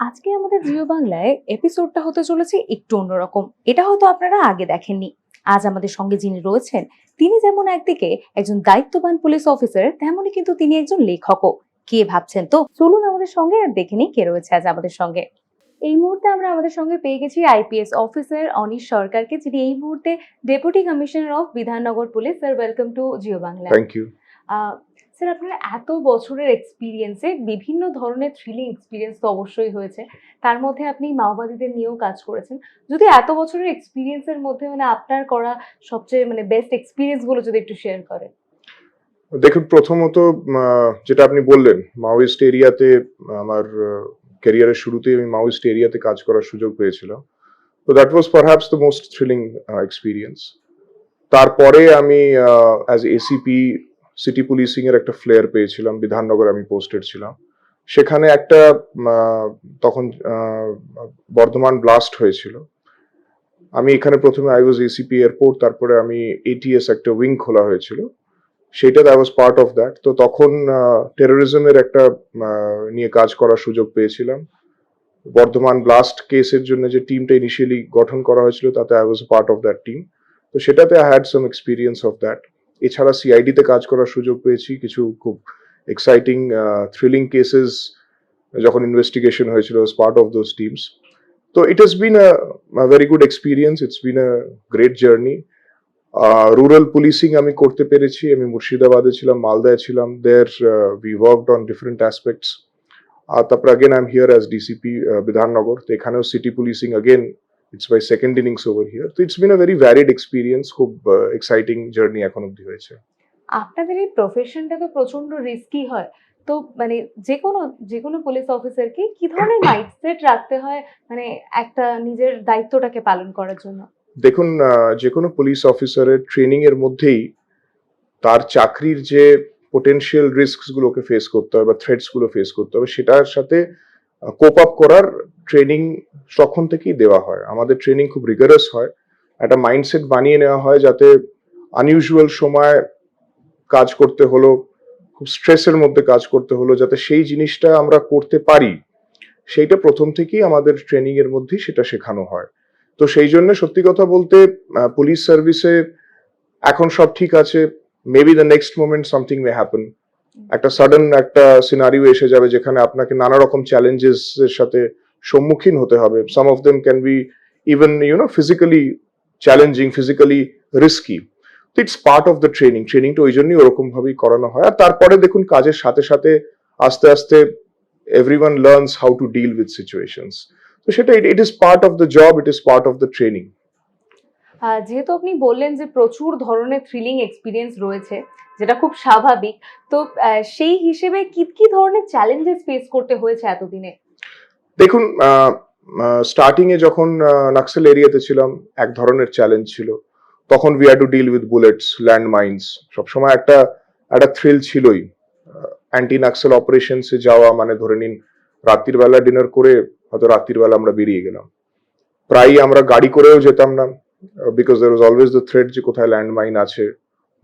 আজকে আমাদের জিও বাংলায় এপিসোডটা হতে চলেছে একটু অন্যরকম। এটা হয়তো আপনারা আগে দেখেননি। আজ আমাদের সঙ্গে যিনি রয়েছেন তিনি যেমন একদিকে একজন দায়িত্ববান পুলিশ অফিসার তেমনই কিন্তু তিনি একজন লেখকও। কে ভাবছেন তো? চলুন আমাদের সঙ্গে আর দেখে নিই কে রয়েছে আজ আমাদের সঙ্গে। এই মুহূর্তে আমরা আমাদের সঙ্গে পেয়ে গেছি আইপিএস অফিসার অনিশ সরকারকে যিনি এই মুহূর্তে deputy commissioner of Bidhannagar police sir welcome to Jio Bangla thank you ah, sir, আপনার এত বছরের এক্সপিরিয়েন্সে বিভিন্ন ধরনের থ্রিলিং এক্সপিরিয়েন্স তো অবশ্যই হয়েছে। তার মধ্যে আপনি মাওবাদীদের নিয়েও কাজ করেছেন। যদি এত বছরের এক্সপিরিয়েন্সের মধ্যে মানে আপনার করা সবচেয়ে মানে বেস্ট এক্সপিরিয়েন্সগুলো যদি একটু শেয়ার করেন। দেখুন, প্রথমত যেটা আপনি বললেন মাওয়িস্ট এরিয়াতে আমার ক্যারিয়ারের শুরুতেই আমি মাওয়িস্ট এরিয়াতে কাজ করার সুযোগ পেয়েছিলাম। তো that was perhaps the most thrilling experience তারপরে আমি অ্যাজ এসিপি সিটি পুলিশিং এর একটা ফ্লেয়ার পেয়েছিলাম, বিধাননগর আমি পোস্টেড ছিলাম। সেখানে একটা তখন বর্ধমান ব্লাস্ট হয়েছিল। আমি এখানে প্রথমে আই ওয়াজ এসিপি এয়ারপোর্ট তারপরে আমি এটিএস একটা উইং খোলা হয়েছিল। সেটা I was part of that তো তখন টেরোরিজমের একটা নিয়ে কাজ করার সুযোগ পেয়েছিলাম। বর্ধমান ব্লাস্ট কেসের জন্য যে টিমটা ইনিশিয়ালি গঠন করা হয়েছিল, তাতে I was part of that team তো সেটাতে I had some experience of that এছাড়া সিআইডি তে কাজ করার সুযোগ পেয়েছি। কিছু খুব এক্সাইটিং থ্রিলিং কেসেস যখন ইনভেস্টিগেশন হয়েছিল পার্ট অফ দোজ টিমস তো it has been a very good experience it's been a great journey rural policing আমি করতে পেরেছি। আমি মুর্শিদাবাদে ছিলাম, মালদায় ছিলাম। There we worked on different aspects আর তারপর again I am here as DCP Bidhannagar. তো এখানেও city policing again it's my second innings over here তো it's been a very varied experience খুব এক্সাইটিং জার্নি এখন অব্দি হয়েছে। আপনাদের এই প্রফেশনটা তো প্রচণ্ড রিস্কি হয়। তো মানে যে কোনো যে কোনো পুলিশ অফিসারকে কি ধরনের মাইন্ডসেট রাখতে হয় মানে একটা নিজের দায়িত্বটাকে পালন করার জন্য? দেখুন যে কোনো পুলিশ অফিসারের ট্রেনিং এর মধ্যেই তার চাকরির যে পোটেনশিয়াল রিস্ক গুলোকে ফেস করতে হবে বা থ্রেটসগুলো ফেস করতে হবে সেটার সাথে কোপ আপ করার ট্রেনিং তখন থেকেই দেওয়া হয়। আমাদের ট্রেনিং খুব রিগারাস হয়। একটা মাইন্ডসেট বানিয়ে নেওয়া হয় যাতে আনইউজুয়াল সময় কাজ করতে হলো, খুব স্ট্রেসের মধ্যে কাজ করতে হলো যাতে সেই জিনিসটা আমরা করতে পারি। সেইটা প্রথম থেকেই আমাদের ট্রেনিং এর মধ্যেই সেটা শেখানো হয়। তো সেই জন্য সত্যি কথা বলতে পুলিশ সার্ভিসে এখন সব ঠিক আছে। Maybe the next moment something may happen একটা সাডেন একটা সিনারিও এসে যাবে যেখানে আপনাকে নানা রকম চ্যালেঞ্জেস এর সাথে সম্মুখীন হতে হবে। Some of them can be even you know physically challenging physically risky it's part of the training ট্রেনিংটা ওই জন্যই ওরকম ভাবেই করানো হয়। আর তারপরে দেখুন, কাজের সাথে সাথে আস্তে আস্তে everyone learns how to deal with situations তো সেটা it is part of the job it is part of the training যেহেতু আপনি বললেন যে প্রচুর ধরনের থ্রিলিং এক্সপিরিয়েন্স রয়েছে, যেটা খুব স্বাভাবিক, তো সেই হিসেবে কি কি ধরনের চ্যালেঞ্জেস ফেস করতে হয়েছে এতদিনে? দেখুন স্টার্টিং এ যখন নাক্সেল এরিয়াতে ছিলাম, এক ধরনের চ্যালেঞ্জ ছিল। তখন we had to deal with bullets land mines সবসময় একটা একটা থ্রিল ছিলই। অ্যান্টি নাক্সেল অপারেশনসে যাওয়া মানে ধরে নিন, রাত্রির বেলা ডিনার করে, হয়তো রাত্রির বেলা আমরা বেরিয়ে গেলাম। প্রায়ই আমরা গাড়ি করেও যেতাম না। Because there was always the threat যে কোথায় ল্যান্ড মাইন আছে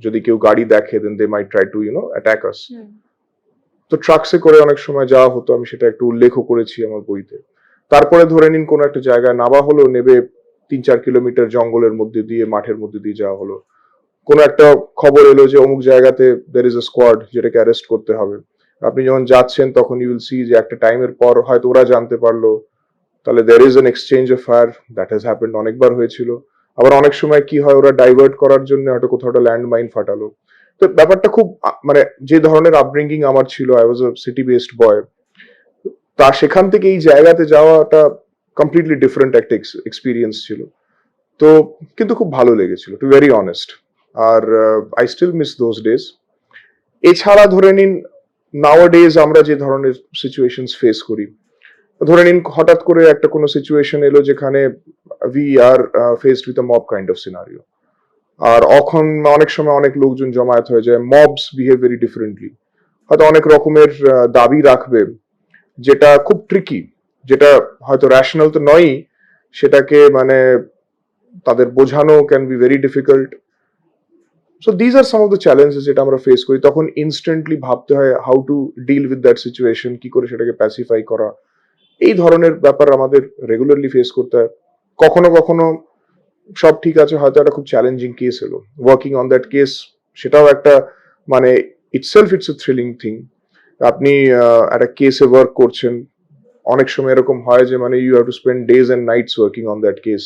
যদি কেউ গাড়ি দেখে then they might try to you know attack us তো ট্রাকসে করে অনেক সময় যাওয়া হতো আমি সেটা একটু উল্লেখও করেছি আমার বইতে। তারপরে ধরে নিন কোনো একটা জায়গায় নামা হলো নেবে তিন চার কিলোমিটার জঙ্গলের মধ্যে দিয়ে মাঠের মধ্যে দিয়ে যাওয়া হলো। কোনো একটা খবর এলো যে অমুক জায়গাতে দের ইজ এ স্কোয়াড যেটাকে অ্যারেস্ট করতে হবে। আপনি যখন যাচ্ছেন তখন ইউ উইল সি যে একটা টাইমের পর হয়তো ওরা জানতে পারল। তাহলে there is an exchange of fire that has happened অনেকবার হয়েছিল। আবার অনেক সময় কি হয়, ওরা ডাইভার্ট করার জন্য হয়তো কোথাও একটা ল্যান্ড মাইন ফাটালো। তো ব্যাপারটা খুব মানে যে ধরনের আপব্রিঙ্গিং আমার ছিল I was city based boy তা সেখান থেকে এই জায়গাতে যাওয়াটা কমপ্লিটলি ডিফারেন্ট একটা এক্সপিরিয়েন্স ছিল। তো কিন্তু খুব ভালো লেগেছিল to very honest R I still miss those days এছাড়া ধরে নিন নাও ডেজ আমরা যে ধরনের সিচুয়েশনস ফেস করি ধরে নিন, হঠাৎ করে একটা কোনো সিচুয়েশন এলো যেখানে we are faced with mob kind of scenario আর অখন অনেক সময় অনেক লোকজন জমায়েত হয়ে যায় মবস বিহেভ ভেরি ডিফারেন্টলি হয়তো অনেক রকমের দাবি রাখবে, যেটা খুব ট্রিকি যেটা হয়তো র্যাশনাল তো নয়ই, সেটাকে মানে তাদের বোঝানো can be very difficult so these are some of the challenges যেটা আমরা ফেস করি। তখন ইনস্ট্যান্টলি ভাবতে হয় how to deal with that situation কি করে সেটাকে প্যাসিফাই করা। এই ধরনের ব্যাপার আমাদের রেগুলারলি ফেস করতে হয়। কখনো কখনো সব ঠিক আছে, হয়তো একটা খুব চ্যালেঞ্জিং কেস এলো ওয়ার্কিং অন দ্যাট কেস সেটাও একটা মানে itself it's a thrilling thing আপনি একটা কেসে ওয়ার্ক করছেন, অনেক সময় এরকম হয় যে মানে you have to spend days and nights working on that case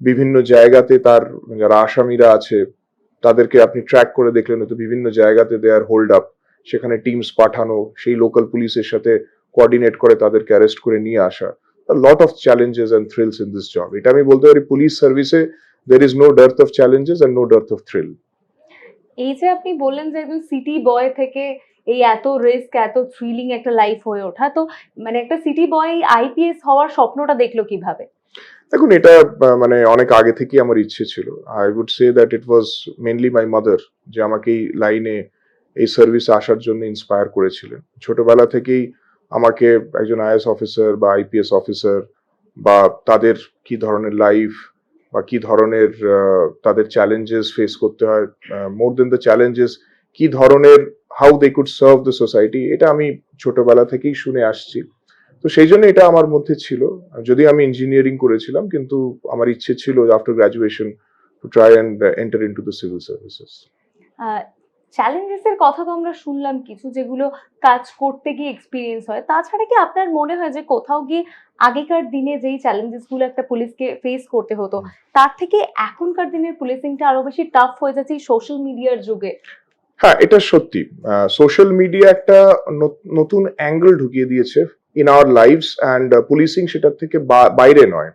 বিভিন্ন জায়গাতে তার, যারা আসামিরা আছে, তাদেরকে আপনি ট্র্যাক করে দেখলেন, হয়তো বিভিন্ন জায়গাতে দে আর হোল্ড আপ সেখানে টিমস পাঠানো, সেই লোকাল পুলিশের সাথে কোঅর্ডিনেট করে তাদেরকে অ্যারেস্ট করে নিয়ে আসা। Lot of challenges and thrills in this job এটা আমি বলতে পারি পুলিশ সার্ভিসে there is no dearth of challenges and no dearth of thrill এই যে আপনি বললেন যে একজন সিটি বয় থেকে এই এত রিস্ক এত থ্রিলিং একটা লাইফ হয়ে ওঠা তো মানে একটা সিটি বয় আইপিএস হওয়ার স্বপ্নটা দেখল কীভাবে? দেখুন এটা মানে অনেক আগে থেকেই আমার ইচ্ছে ছিল। I would say that it was mainly my mother যে আমাকে এই লাইনে এই সার্ভিসে আসার জন্য ইন্সপায়ার করেছিলেন। ছোটবেলা থেকেই আমাকে একজন আইএস অফিসার বা আইপিএস অফিসার বা তাদের কি ধরনের লাইফ বা কি ধরনের তাদের চ্যালেঞ্জেস ফেস করতে হয় মোর দেন দ্য চ্যালেঞ্জেস কি ধরনের how they could serve the society এটা আমি ছোটবেলা থেকেই শুনে আসছি। তো সেই জন্য এটা আমার মধ্যে ছিল। যদি আমি ইঞ্জিনিয়ারিং করেছিলাম, কিন্তু আমার ইচ্ছে ছিল after graduation to try and enter into the civil services challenges এর কথা তো আমরা শুনলাম কিছু যেগুলো কাজ করতে গিয়ে এক্সপিরিয়েন্স হয়। তাছাড়া কি আপনার মনে হয় যে কোথাও গিয়ে আগেকার দিনে যেই চ্যালেঞ্জেসগুলো একটা পুলিশকে ফেস করতে হতো তার থেকে এখনকার দিনের পুলিশিংটা আরও বেশি টাফ হয়ে যাচ্ছে এই সোশ্যাল মিডিয়ার যুগে? হ্যাঁ এটা সত্যি। সোশ্যাল মিডিয়া একটা নতুন অ্যাঙ্গেল ঢুকিয়ে দিয়েছে in our lives and policing সেটার থেকে বাইরে নয়।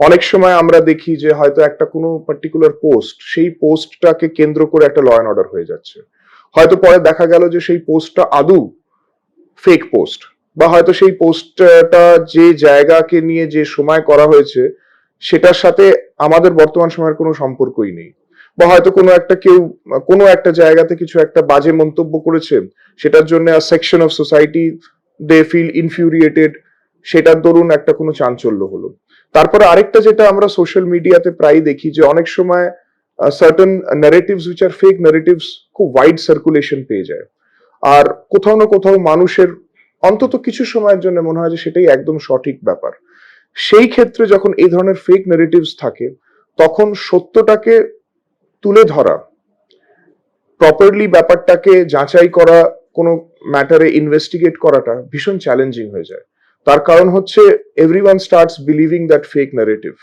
অনেক সময় আমরা দেখি যে হয়তো একটা কোনো পার্টিকুলার পোস্ট সেই পোস্টটাকে কেন্দ্র করে একটা ল অ্যান্ড অর্ডার হয়ে যাচ্ছে। হয়তো পরে দেখা গেল যে সেই পোস্টটা আদৌ ফেক পোস্ট বা হয়তো সেই পোস্টটা যে জায়গাকে নিয়ে যে সময় করা হয়েছে, সেটার সাথে আমাদের বর্তমান সময়ের কোনো সম্পর্কই নেই। বা হয়তো কোনো একটা কেউ, কোনো একটা জায়গাতে কিছু একটা বাজে মন্তব্য করেছে, সেটার জন্য section of society they feel infuriated সেটার দরুন একটা কোনো চাঞ্চল্য হলো। তারপরে আরেকটা যেটা আমরা সোশ্যাল মিডিয়াতে প্রায় দেখি যে অনেক সময় certain narratives which are fake narratives খুব ওয়াইড সার্কুলেশন পেয়ে যায়। আর কোথাও না কোথাও মানুষের অন্তত কিছু সময়ের জন্য মনে হয় যে সেটাই একদম সঠিক ব্যাপার। সেই ক্ষেত্রে যখন এই ধরনের ফেক নারেটিভস থাকে, তখন সত্যটাকে তুলে ধরা প্রপারলি ব্যাপারটাকে যাচাই করা, কোনো ম্যাটারে ইনভেস্টিগেট করাটা ভীষণ চ্যালেঞ্জিং হয়ে যায়। তার কারণ হচ্ছে everyone starts believing that fake narrative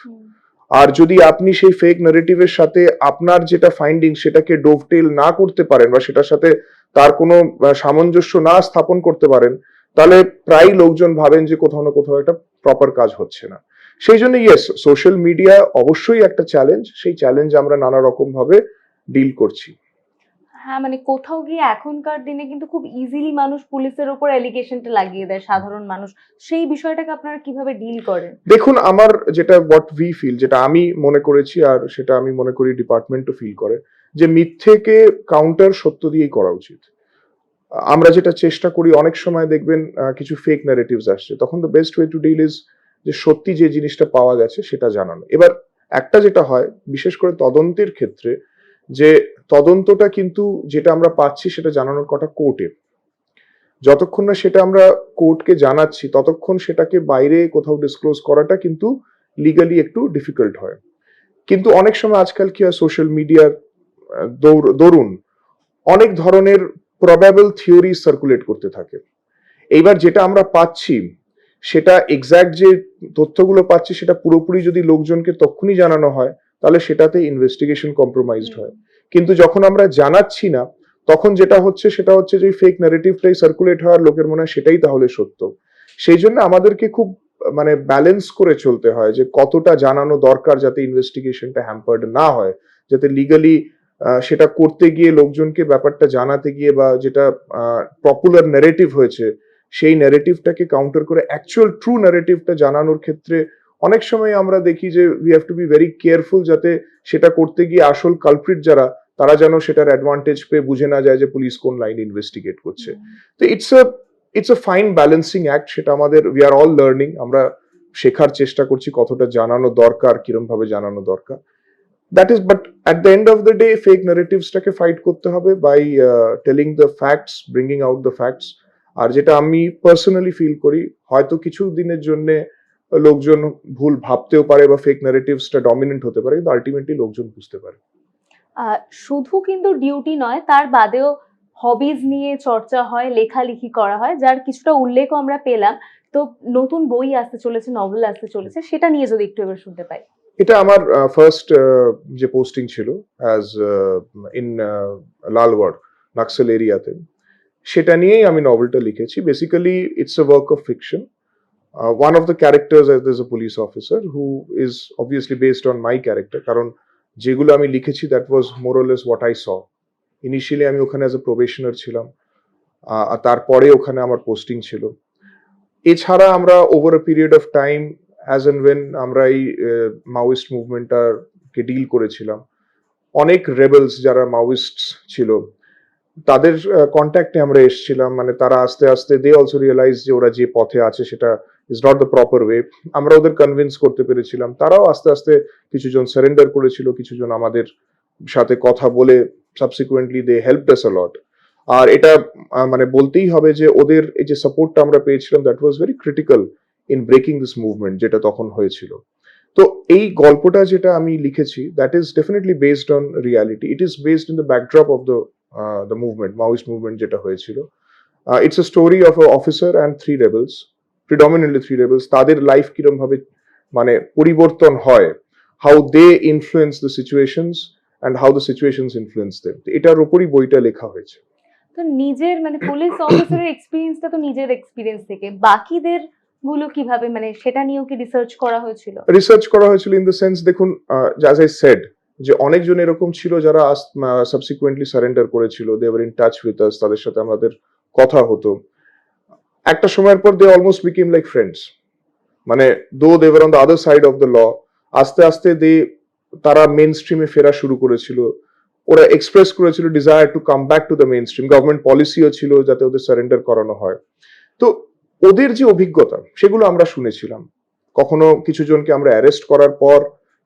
আর যদি আপনি সেই ফেক নারেটিভের সাথে আপনার যেটা ফাইন্ডিং সেটাকে ডোভটেল না করতে পারেন বা সেটার সাথে তার কোনো সামঞ্জস্য না স্থাপন করতে পারেন তাহলে প্রায় লোকজন ভাবেন যে কোথাও না কোথাও একটা প্রপার কাজ হচ্ছে না। সেই জন্য ইয়েস সোশ্যাল মিডিয়া অবশ্যই একটা চ্যালেঞ্জ সেই চ্যালেঞ্জ আমরা নানা রকম ভাবে ডিল করছি। হ্যাঁ মানে কোথাও গিয়ে এখনকার দিনে কিন্তু খুব ইজিলি মানুষ পুলিশের ওপর অ্যালিগেশনটা লাগিয়ে দেয়, সাধারণ মানুষ। সেই বিষয়টাকে আপনারা কীভাবে ডিল করেন? দেখুন, আমার যেটা হোয়াট উই ফিল যেটা আমি মনে করেছি আর সেটা আমি মনে করি ডিপার্টমেন্টও ফিল করে, যে মিথ্যেকে কাউন্টার সত্য দিয়েই করা উচিত। আমরা যেটা চেষ্টা করি, অনেক সময় দেখবেন কিছু ফেক ন্যারেটিভস আসছে। তখন the best way to deal is যে সত্যি যে জিনিসটা পাওয়া গেছে সেটা জানানো। এবার একটা যেটা হয়, বিশেষ করে তদন্তের ক্ষেত্রে যে তদন্তটা কিন্তু যেটা আমরা পাচ্ছি সেটা জানানোর কথা কোর্টে যতক্ষণ না সেটা আমরা কোর্টকে জানাচ্ছি, ততক্ষণ সেটাকে বাইরে কোথাও ডিসক্লোজ করাটা কিন্তু লিগালি একটু ডিফিকাল্ট হয়। কিন্তু অনেক সময় আজকাল কি হয় সোশ্যাল মিডিয়ার দরুন অনেক ধরনের প্রবাবল থিওরি সার্কুলেট করতে থাকে। এইবার যেটা আমরা পাচ্ছি, সেটা এক্স্যাক্ট যে তথ্যগুলো পাচ্ছি, সেটা পুরোপুরি যদি লোকজনকে তখনই জানানো হয় তাহলে সেটাতে ইনভেস্টিগেশন কম্প্রোমাইজড হয়। কিন্তু যখন আমরা জানাচ্ছি না তখন যেটা হচ্ছে সেটা হচ্ছে যে ফেক ন্যারেটিভটাই সার্কুলেট হওয়ার লোকের মনে হয় সেটাই তাহলে সত্য। সেই জন্য আমাদেরকে খুব মানে ব্যালেন্স করে চলতে হয় যে কতটা জানানো দরকার যাতে ইনভেস্টিগেশনটা হ্যাম্পার্ড না হয়। যাতে লিগালি সেটা করতে গিয়ে লোকজনকে ব্যাপারটা জানাতে গিয়ে বা যেটা পপুলার ন্যারেটিভ হয়েছে সেই ন্যারেটিভটাকে কাউন্টার করে অ্যাকচুয়াল ট্রু ন্যারেটিভটা জানানোর ক্ষেত্রে অনেক সময় আমরা দেখি যে we have to be very careful যাতে সেটা করতে গিয়ে আসল কালপ্রিট যারা, তারা যেন সেটার অ্যাডভান্টেজ পেয়ে বুঝে না যায় যে পুলিশ কোন লাইন ইনভেস্টিগেট করছে। তো it's a it's a fine balancing act সেটা আমাদের উই আর অল লার্নিং আমরা শেখার চেষ্টা করছি কতটা জানানো দরকার, কিরম ভাবে জানানো দরকার। That is but at the end of the day fake নারেটিভসটাকে fight করতে হবে by telling the facts bringing out the facts আর যেটা আমি পার্সোনালি ফিল করি, হয়তো কিছু দিনের জন্য লোকজন ভুল ভাবতেও পারে বা ফেক ন্যারেটিভসটা ডমিনেন্ট হতে পারে কিন্তু আলটিমেটলি লোকজন বুঝতে পারে। শুধু কিন্তু ডিউটি নয় তার বাদেও হবিজ নিয়ে চর্চা হয় লেখালেখি করা হয় যার কিছুটা উল্লেখও আমরা পেলাম। তো নতুন বই আসতে চলেছে নভেল আসতে চলেছে সেটা নিয়ে যদি একটু এবার শুনতে পাই। এটা আমার ফার্স্ট যে পোস্টিং ছিল অ্যাজ ইন লালগড় নাক্সেল এরিয়াতে সেটা নিয়েই আমি নভেলটা লিখেছি। Basically it's a work of fiction one of the characters is a police officer who is obviously based on my character কারণ যেগুলো আমি লিখেছি that was more or less what I saw initially আমি ওখানে অ্যাজ এ প্রবেশনার ছিলাম আহ, আর তারপরে ওখানে আমার পোস্টিং ছিল। এছাড়া আমরা over a period of time as and when আমরা এই মাওয়িস্ট মুভমেন্টটাকে ডিল করেছিলাম। অনেক রেবেলস যারা মাওয়িস্ট ছিল তাদের কন্ট্যাক্টে আমরা এসেছিলাম। মানে তারা আস্তে আস্তে দে অলসো রিয়েলাইজ যে ওরা যে পথে আছে সেটা is not the proper way আমরা ওদের কনভিন্স করতে পেরেছিলাম। তারাও আস্তে আস্তে কিছুজন সারেন্ডার করেছিল, কিছুজন আমাদের সাথে কথা বলে সাবসিকুয়েন্টলি দে হেল্প আস লট আর এটা মানে বলতেই হবে যে ওদের এই যে সাপোর্টটা আমরা পেয়েছিলাম that was very critical in breaking this movement যেটা তখন হয়েছিল। তো এই গল্পটা যেটা আমি লিখেছি that is definitely based on reality it is based in the backdrop of the the movement Maoist movement যেটা হয়েছিল। It's a story of a officer and three rebels predominantly three rebels তাদের লাইফ কিরম ভাবে মানে পরিবর্তন হয় how they influence the situations and how the situations influence them এটার উপরই বইটা লেখা হয়েছে। তো নিজের মানে পুলিশ অফিসারের এক্সপিরিয়েন্সটা তো নিজের এক্সপিরিয়েন্স থেকে। বাকিদেরগুলো কীভাবে মানে সেটা নিয়েও কি রিসার্চ করা হয়েছিল? রিসার্চ করা হয়েছিল ইন দ্য সেন্স দেখুন অ্যাজ আই সেড যে অনেকজন এরকম ছিল যারা সাবসিকুয়েন্টলি সারেন্ডার করেছিল। They were in touch with us তাদের সাথে আমাদের কথা হতো। একটা সময়ের পর they almost became like friends মানে though they were on the other side of the law আস্তে আস্তে দে তারা মেন স্ট্রিমে ফেরা শুরু করেছিল। ওরা এক্সপ্রেস করেছিল desire to come back to the main stream government পলিসিও ছিল যাতে ওদের সারেন্ডার করানো হয়। তো, ওদের যে অভিজ্ঞতা, সেগুলো আমরা শুনেছিলাম। কখনো কিছু জনকে আমরা অ্যারেস্ট করার পর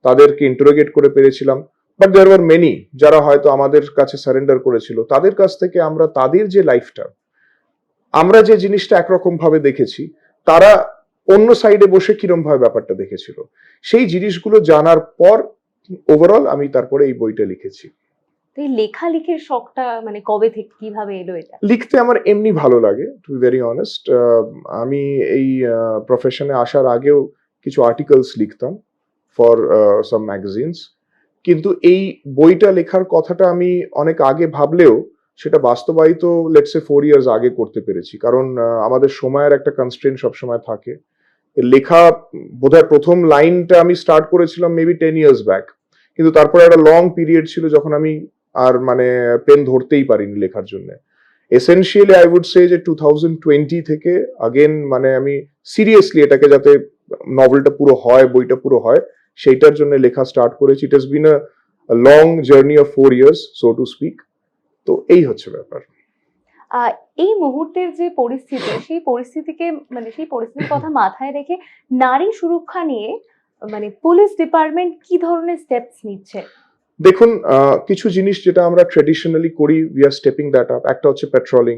তাদেরকে ইন্টারোগেট করে পেরেছিলাম। বাট দেয়ার ওয়ার মেনি যারা হয়তো আমাদের কাছে সারেন্ডার করেছিল। তাদের কাছ থেকে আমরা তাদের যে লাইফটা আমরা যে জিনিসটা একরকম ভাবে দেখেছি তারা অন্য সাইডে বসে কিরম ভাবে ব্যাপারটা দেখেছিল। সেই জিনিসগুলো জানার পর ওভারঅল আমি তারপরে এই বইটা লিখেছি। এই লেখালেখির শখটা মানে কবে থেকে কীভাবে এলো এটা? লিখতে আমার এমনি ভালো লাগে টু ভেরি অনেস্ট আমি এই প্রফেশনে আসার আগেও কিছু আর্টিকেলস লিখতাম। ফর সাম ম্যাগাজিনস কিন্তু এই বইটা লেখার কথাটা আমি অনেক আগে ভাবলেও সেটা বাস্তবায়িত লেটসে ফোর ইয়ার্স আগে করতে পেরেছি। কারণ আমাদের সময়ের একটা কনস্ট্রেন্ট সবসময় থাকে। লেখা বোধহয় প্রথম লাইনটা আমি স্টার্ট করেছিলাম মেবি টেন ইয়ার্স ব্যাক কিন্তু তারপরে একটা লং পিরিয়ড ছিল যখন আমি আর মানে পেন ধরতেই পারিনি লেখার জন্য। এসেনশিয়ালি আই উড সে যে টু থাউজেন্ড টোয়েন্টি থেকে আগেন মানে আমি সিরিয়াসলি এটাকে যাতে নভেলটা পুরো হয়, বইটা পুরো হয় সেইটার জন্য লেখা স্টার্ট করেছি। It has been a long journey of four years so to speak তো এই হচ্ছে ব্যাপার। এই মুহূর্তের যে পরিস্থিতি সেই পরিস্থিতিকে মানে সেই পরিস্থিতির কথা মাথায় রেখে নারী সুরক্ষা নিয়ে মানে পুলিশ ডিপার্টমেন্ট কি ধরনের স্টেপস নিচ্ছে? দেখুন কিছু জিনিস যেটা আমরা ট্রেডিশনালি করি we are stepping that up একটা হচ্ছে পেট্রোলিং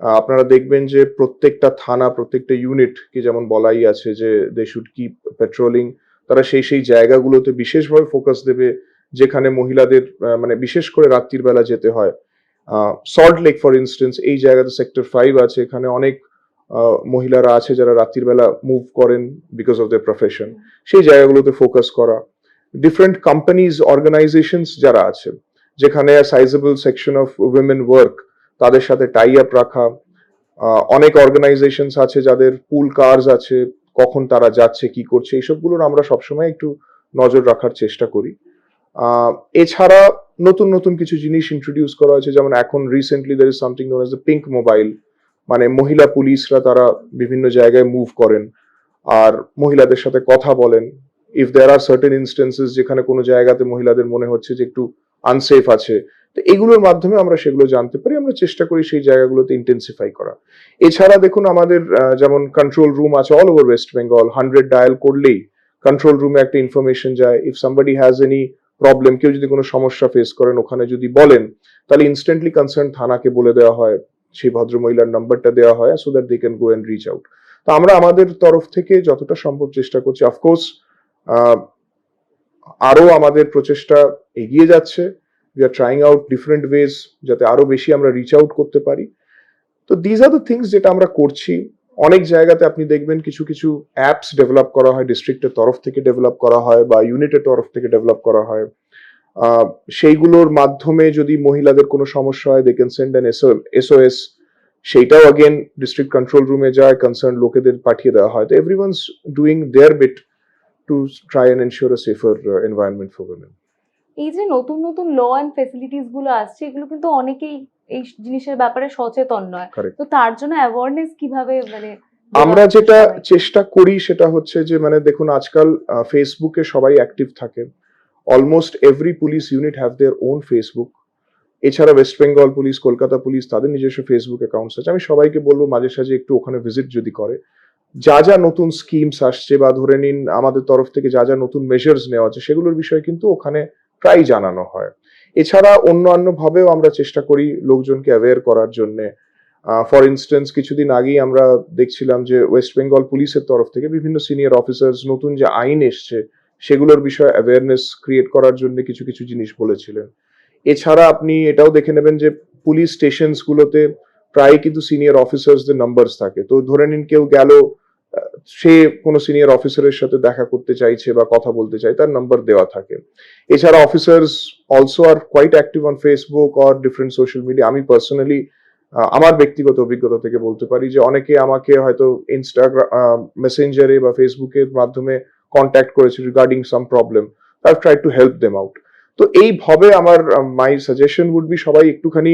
আপনারা দেখবেন যে প্রত্যেকটা থানা প্রত্যেকটা ইউনিট কি যেমন বলাই আছে যে দে শুড কিপ পেট্রোলিং তারা সেই সেই জায়গাগুলোতে বিশেষভাবে ফোকাস দেবে, যেখানে মহিলাদের মানে বিশেষ করে রাত্রির বেলা যেতে হয়। সল্ট লেক ফর ইনস্টেন্স এই জায়গাতে সেক্টর ফাইভ আছে, এখানে অনেক মহিলারা আছে যারা রাত্রির বেলা মুভ করেন বিকজ অফ দ্য প্রফেশন সেই জায়গাগুলোতে ফোকাস করা। ডিফারেন্ট কোম্পানিজ অর্গানাইজেশনস যারা আছে, যেখানে sizeable section of women work তাদের সাথে টাই আপ রাখা। অনেক অর্গানাইজেশনস আছে যাদের পুল কার্স আছে কখন তারা যাচ্ছে, কি করছে এইসবগুলোর আমরা সবসময় একটু নজর রাখার চেষ্টা করি। এছাড়া নতুন নতুন কিছু জিনিস ইন্ট্রোডিউস করা হয়েছে, যেমন এখন recently there is something known as the pink mobile মানে মহিলা পুলিশরা তারা বিভিন্ন জায়গায় মুভ করেন। আর মহিলাদের সাথে কথা বলেন। If there are certain instances যেখানে কোনো জায়গাতে মহিলাদের মনে হচ্ছে যে একটু আনসেফ আছে তো এগুলোর মাধ্যমে আমরা সেগুলো জানতে পারি, আমরা চেষ্টা করি সেই জায়গাগুলোতে ইন্টেন্সিফাই করা। এছাড়া দেখুন আমাদের যেমন কন্ট্রোল রুম আছে all over West Bengal hundred dial করলেই কন্ট্রোল রুমে একটা ইনফরমেশন যায়। If somebody has any problem কেউ যদি কোনো সমস্যা ফেস করেন, ওখানে যদি বলেন, তাহলে ইনস্ট্যান্টলি কনসার্ন থানাকে বলে দেওয়া হয়, সেই ভদ্রমহিলার নাম্বারটা দেওয়া হয় so that they can go and reach out তো আমরা আমাদের তরফ থেকে যতটা সম্ভব চেষ্টা করছি। অফকোর্স আরও আমাদের প্রচেষ্টা এগিয়ে যাচ্ছে। We are trying out different ways যাতে আরও বেশি আমরা রিচ আউট করতে পারি। তো দিজ আর দ্য থিংস যেটা আমরা করছি। অনেক জায়গাতে আপনি দেখবেন কিছু কিছু অ্যাপস ডেভেলপ করা হয় ডিস্ট্রিক্টের তরফ থেকে ডেভেলপ করা হয় বা ইউনিটের তরফ থেকে ডেভেলপ করা হয়। সেইগুলোর মাধ্যমে যদি মহিলাদের কোনো সমস্যা হয় they can send an SOS সেইটাও আগেন ডিস্ট্রিক্ট কন্ট্রোল রুমে যায় কনসার্ন লোকেদের পাঠিয়ে দেওয়া হয়। তো everyone's doing their bit to try and ensure safer environment for women এই যে নতুন নতুন ল অ্যান্ড ফেসিলিটিসগুলো আসছে এগুলো কিন্তু অনেকেই এই জিনিসের ব্যাপারে সচেতন নয়. তো তার জন্য অ্যাওয়ারনেস কীভাবে মানে আমরা যেটা চেষ্টা করি সেটা হচ্ছে যে মানে দেখুন আজকাল ফেসবুকে সবাই অ্যাক্টিভ থাকে। Almost every police unit have their own Facebook এছাড়া West Bengal police Kolkata police তাদের নিজস্ব ফেসবুক অ্যাকাউন্টস আছে। আমি সবাইকে বলব মাঝে সাঝে একটু ওখানে ভিজিট যদি করে। যা যা নতুন স্কিমস আসছে বা ধরে নিন আমাদের তরফ থেকে যা যা নতুন মেজার্স নেওয়া আছে সেগুলোর বিষয়ে কিন্তু ওখানে প্রায় জানানো হয়। এছাড়া অন্যান্য ভাবেও আমরা চেষ্টা করি লোকজনকে অ্যাওয়্যার করার জন্যে। ফর ইনস্টেন্স কিছুদিন আগেই আমরা দেখছিলাম যে ওয়েস্ট বেঙ্গল পুলিশের তরফ থেকে বিভিন্ন সিনিয়র অফিসার্স নতুন যে আইন এসছে, সেগুলোর বিষয়ে অ্যাওয়ারনেস ক্রিয়েট করার জন্য কিছু কিছু জিনিস বলেছিলেন। এছাড়া আপনি এটাও দেখে নেবেন যে পুলিশ স্টেশনস গুলোতে প্রায় কিন্তু সিনিয়র অফিসার্সদের নাম্বারস থাকে। তো ধরে নিন কেউ গেল সে কোনো সিনিয়র অফিসারের সাথে দেখা করতে চাইছে বা কথা বলতে চাই, তার নাম্বার দেওয়া থাকে। এছাড়া officers also are quite active on Facebook or different social media আমি পার্সোনালি আমার ব্যক্তিগত অভিজ্ঞতা থেকে বলতে পারি যে অনেকে আমাকে হয়তো ইনস্টাগ্রাম মেসেঞ্জারে বা ফেসবুকের মাধ্যমে কন্ট্যাক্ট করেছে regarding some problem I try to help them out তো এইভাবে আমার মাই সাজেশন উড বি সবাই একটুখানি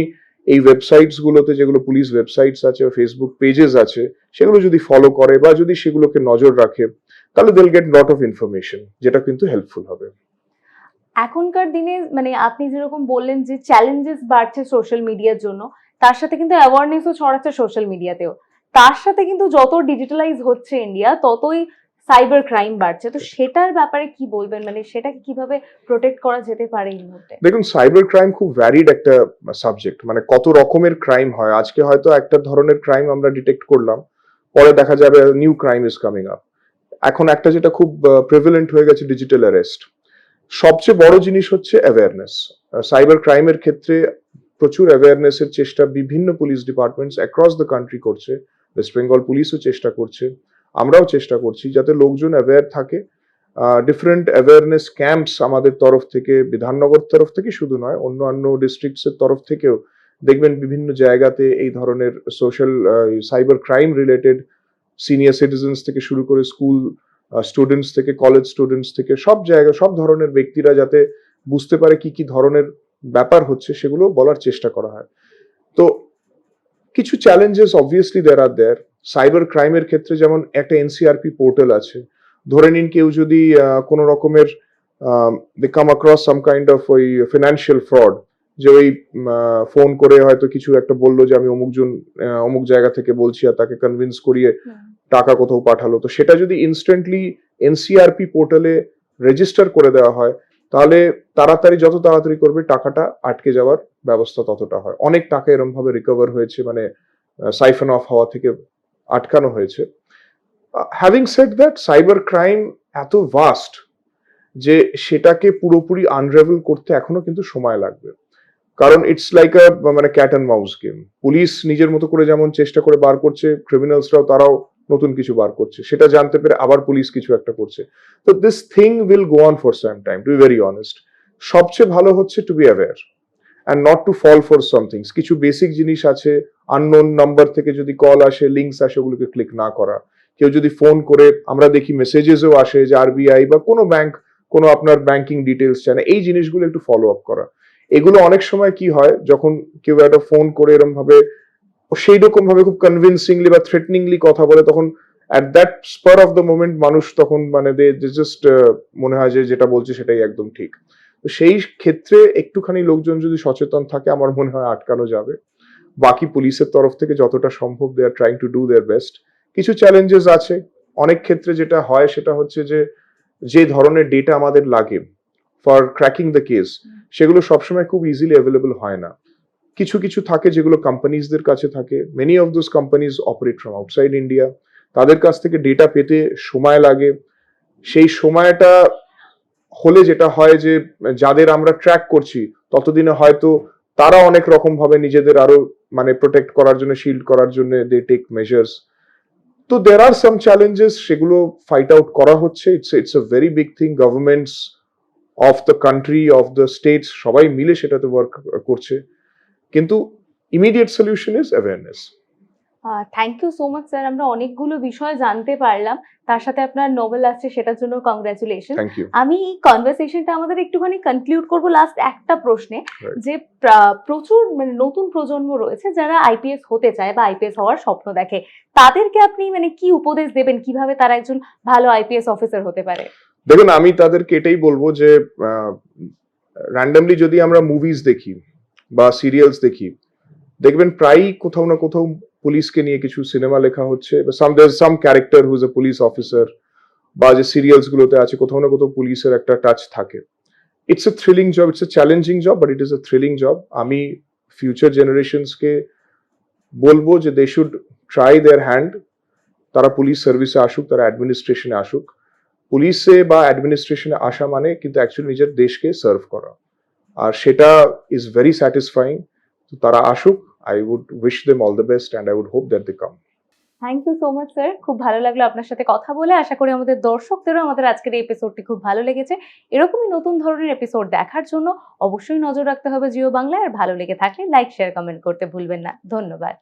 এই ওয়েবসাইটস গুলোতে যেগুলো পুলিশ ওয়েবসাইটস আছে ফেসবুক পেজেস আছে, সেগুলো যদি ফলো করে বা যদি সেগুলোকে নজর রাখে, তাহলে they'll get lot of information যেটা কিন্তু হেল্পফুল হবে। এখনকার দিনে মানে আপনি যেরকম বললেন যে চ্যালেঞ্জেস বাড়ছে সোশ্যাল মিডিয়ার জন্য, তার সাথে কিন্তু অ্যাওয়ারনেসও ছড়াচ্ছে সোশ্যাল মিডিয়াতেও তার সাথে কিন্তু যত ডিজিটালাইজ হচ্ছে ইন্ডিয়া ততই সাইবার ক্রাইম বাড়ছে। তো সেটার ব্যাপারে কি বলবেন? মানে সেটাকে কীভাবে প্রোটেক্ট করা যেতে পারে এই মুহূর্তে? দেখুন, সাইবার ক্রাইম খুব ভ্যারিড একটা সাবজেক্ট মানে কত রকমের ক্রাইম হয়। আজকে হয়তো একটা ধরনের ক্রাইম আমরা ডিটেক্ট করলাম, পরে দেখা যাবে new crime is coming up এখন একটা যেটা খুব প্রেভিলেন্ট হয়ে গেছে ডিজিটাল অ্যারেস্ট সবচেয়ে বড় জিনিস হচ্ছে অ্যাওয়ারনেস সাইবার ক্রাইমের ক্ষেত্রে প্রচুর অ্যাওয়ারনেসের চেষ্টা বিভিন্ন police departments across the country করছে। ওয়েস্ট বেঙ্গল পুলিশও চেষ্টা করছে। আমরাও চেষ্টা করছি যাতে লোকজন অ্যাওয়্যার থাকে। ডিফারেন্ট অ্যাওয়ারনেস ক্যাম্পস আমাদের তরফ থেকে, বিধাননগর তরফ থেকে শুধু নয়, অন্যান্য ডিস্ট্রিক্টসের তরফ থেকেও দেখবেন বিভিন্ন জায়গাতে এই ধরনের social cyber crime related senior citizens থেকে শুরু করে স্কুল স্টুডেন্টস থেকে কলেজ স্টুডেন্টস থেকে সব জায়গা, সব ধরনের ব্যক্তিরা যাতে বুঝতে পারে কি কি ধরনের ব্যাপার হচ্ছে সেগুলো বলার চেষ্টা করা হয়। তো কিছু challenges obviously there are there cyber ক্রাইমের ক্ষেত্রে যেমন একটা এনসিআরপি পোর্টাল আছে ধরে নিন কেউ যদি কোনো রকমের they come across some kind of ওই ফিনান্সিয়াল ফ্রড যে ওই ফোন করে হয়তো কিছু একটা বলল যে আমি অমুকজন অমুক জায়গা থেকে বলছি আর তাকে কনভিন্স করিয়ে টাকা কোথাও পাঠালো। তো সেটা যদি ইনস্ট্যান্টলি এনসিআরপি পোর্টালে রেজিস্টার করে দেওয়া হয় তাহলে তাড়াতাড়ি যত তাড়াতাড়ি করবে টাকাটা আটকে যাওয়ার ব্যবস্থা ততটা হয়। অনেক টাকা এরম ভাবে রিকভার হয়েছে মানে সাইফন অফ হওয়া থেকে আটকানো হয়েছে। Having said that cyber crime এত ভাস্ট যে সেটাকে পুরোপুরি আনরেভেল করতে এখনও কিন্তু সময় লাগবে। কারণ ইটস লাইক আ মানে cat and mouse game police নিজের মতো করে যেমন চেষ্টা করে বার করছে ক্রিমিনালসরাও তারাও নতুন কিছু বার করছে। সেটা জানতে পেরে আবার পুলিশ কিছু একটা করছে। তো this thing will go on for some time to be very honest সবচেয়ে ভালো হচ্ছে to be aware and not to fall for somethings কিছু বেসিক জিনিস আছে আননোন নাম্বার থেকে যদি কল আসে লিঙ্কস আসে, ওগুলোকে ক্লিক না করা। কেউ যদি ফোন করে, আমরা দেখি মেসেজেসও আসে যে আরবিআই বা কোনো ব্যাংক কোনো আপনার ব্যাংকিং ডিটেলস চায় না এই জিনিসগুলো একটু ফলো আপ করা। এগুলো অনেক সময় কি হয়, যখন কেউ একটা ফোন করে এরকম ভাবে সেই রকম ভাবে খুব কনভিনসিংলি বা থ্রেটনিংলি কথা বলে, তখন at that spur of the moment মানুষ তখন মানে দে জাস্ট মনে হয় যে যেটা বলছে সেটাই একদম ঠিক। তো সেই ক্ষেত্রে একটুখানি লোকজন যদি সচেতন থাকে, আমার মনে হয় আটকানো যাবে। বাকি পুলিশের তরফ থেকে যতটা সম্ভব they are trying to do their best কিছু চ্যালেঞ্জেস আছে। অনেক ক্ষেত্রে যেটা হয় সেটা হচ্ছে যে যে ধরনের ডেটা আমাদের লাগে ফর ক্র্যাকিং দ্য কেস সেগুলো সবসময় খুব ইজিলি অ্যাভেলেবল হয় না। কিছু কিছু থাকে যেগুলো কোম্পানিজদের কাছে থাকে। Many of those companies operate from outside India তাদের কাছ থেকে ডেটা পেতে সময় লাগে। সেই সময়টা হলে যেটা হয় যে, যাদের আমরা ট্র্যাক করছি, ততদিনে হয়তো তারা অনেক রকম ভাবে নিজেদের আরও মানে প্রোটেক্ট করার জন্য শিল্ড করার জন্য দে টেক মেজার্স তো দের আর সাম চ্যালেঞ্জেস সেগুলো ফাইট আউট করা হচ্ছে। It's it's a very big thing governments of the country of the states সবাই মিলে সেটাতে ওয়ার্ক করছে। কিন্তু immediate solution is awareness thank you so much sir আমরা অনেকগুলো বিষয় জানতে পারলাম। তার সাথে আপনার নোবেল আসছে সেটার জন্য কংগ্রাচুলেশন আমি এই কনভারসেশনটা আমাদের একটুখানি কনক্লুড করব লাস্ট একটা প্রশ্নে। যে প্রচুর মানে নতুন প্রজন্ম রয়েছে যারা আইপিএস হতে চায় বা আইপিএস হওয়ার স্বপ্ন দেখে। তাদেরকে আপনি মানে কি উপদেশ দেবেন? কীভাবে তারা একজন ভালো আইপিএস অফিসার হতে পারে? দেখুন আমি তাদেরকে এটাই বলব যে র্যান্ডামলি যদি আমরা মুভিজ দেখি বা সিরিয়ালস দেখি দেখবেন প্রায়ই কোথাও না কোথাও পুলিশকে নিয়ে কিছু সিনেমা লেখা হচ্ছে some there some character who's a police officer বা যে সিরিয়ালস গুলোতে আছে, কোথাও না কোথাও পুলিশের একটা টাচ থাকে। It's a thrilling job it's a challenging job but it is a thrilling job আমি ফিউচার জেনারেশনসকে বলব যে they should try their hand তারা পুলিশ সার্ভিসে আসুক, তারা অ্যাডমিনিস্ট্রেশনে আসুক। পুলিশে বা অ্যাডমিনিস্ট্রেশনে আসা মানে কিন্তু অ্যাকচুয়ালি নিজের দেশকে সার্ভ করা। আর সেটা ইজ ভেরি স্যাটিসফাইং তো তারা আসুক I would wish them all the best and I would hope that they come thank you so much sir খুব ভালো লাগল আপনার সাথে কথা বলে। আশা করি আমাদের দর্শকদেরও আমাদের আজকের এই এপিসোডটি খুব ভালো লেগেছে। এরকমই নতুন ধরনের এপিসোড দেখার জন্য অবশ্যই নজর রাখতে হবে জিও বাংলায়। আর ভালো লেগে থাকলে লাইক শেয়ার কমেন্ট করতে ভুলবেন না। ধন্যবাদ।